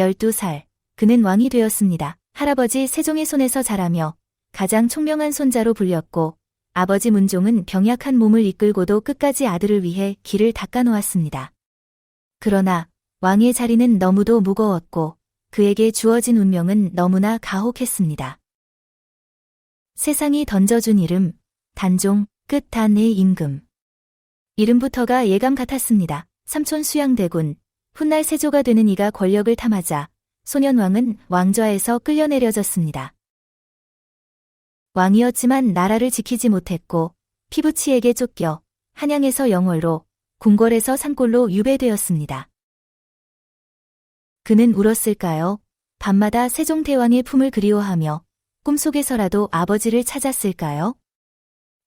12살. 그는 왕이 되었습니다. 할아버지 세종의 손에서 자라며 가장 총명한 손자로 불렸고 아버지 문종은 병약한 몸을 이끌고도 끝까지 아들을 위해 길을 닦아놓았습니다. 그러나 왕의 자리는 너무도 무거웠고 그에게 주어진 운명은 너무나 가혹했습니다. 세상이 던져준 이름, 단종, 끝단의 임금. 이름부터가 예감 같았습니다. 삼촌 수양대군, 훗날 세조가 되는 이가 권력을 탐하자 소년왕은 왕좌에서 끌려내려졌습니다. 왕이었지만 나라를 지키지 못했고 피부치에게 쫓겨 한양에서 영월로 궁궐에서 산골로 유배되었습니다. 그는 울었을까요? 밤마다 세종대왕의 품을 그리워하며 꿈속에서라도 아버지를 찾았을까요?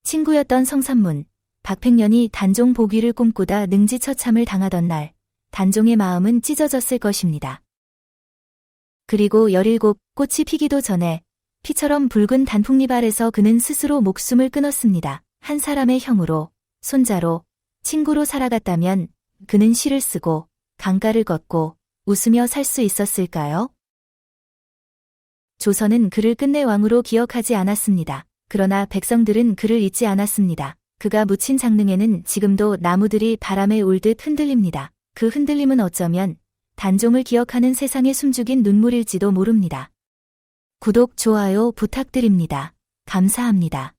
친구였던 성삼문, 박팽년이 단종 복위를 꿈꾸다 능지처참을 당하던 날, 단종의 마음은 찢어졌을 것입니다. 그리고 17 꽃이 피기도 전에 피처럼 붉은 단풍잎 아래서 그는 스스로 목숨을 끊었습니다. 한 사람의 형으로, 손자로, 친구로 살아갔다면 그는 시를 쓰고 강가를 걷고 웃으며 살 수 있었을까요? 조선은 그를 끝내 왕으로 기억하지 않았습니다. 그러나 백성들은 그를 잊지 않았습니다. 그가 묻힌 장릉에는 지금도 나무들이 바람에 울듯 흔들립니다. 그 흔들림은 어쩌면 단종을 기억하는 세상의 숨죽인 눈물일지도 모릅니다. 구독, 좋아요 부탁드립니다. 감사합니다.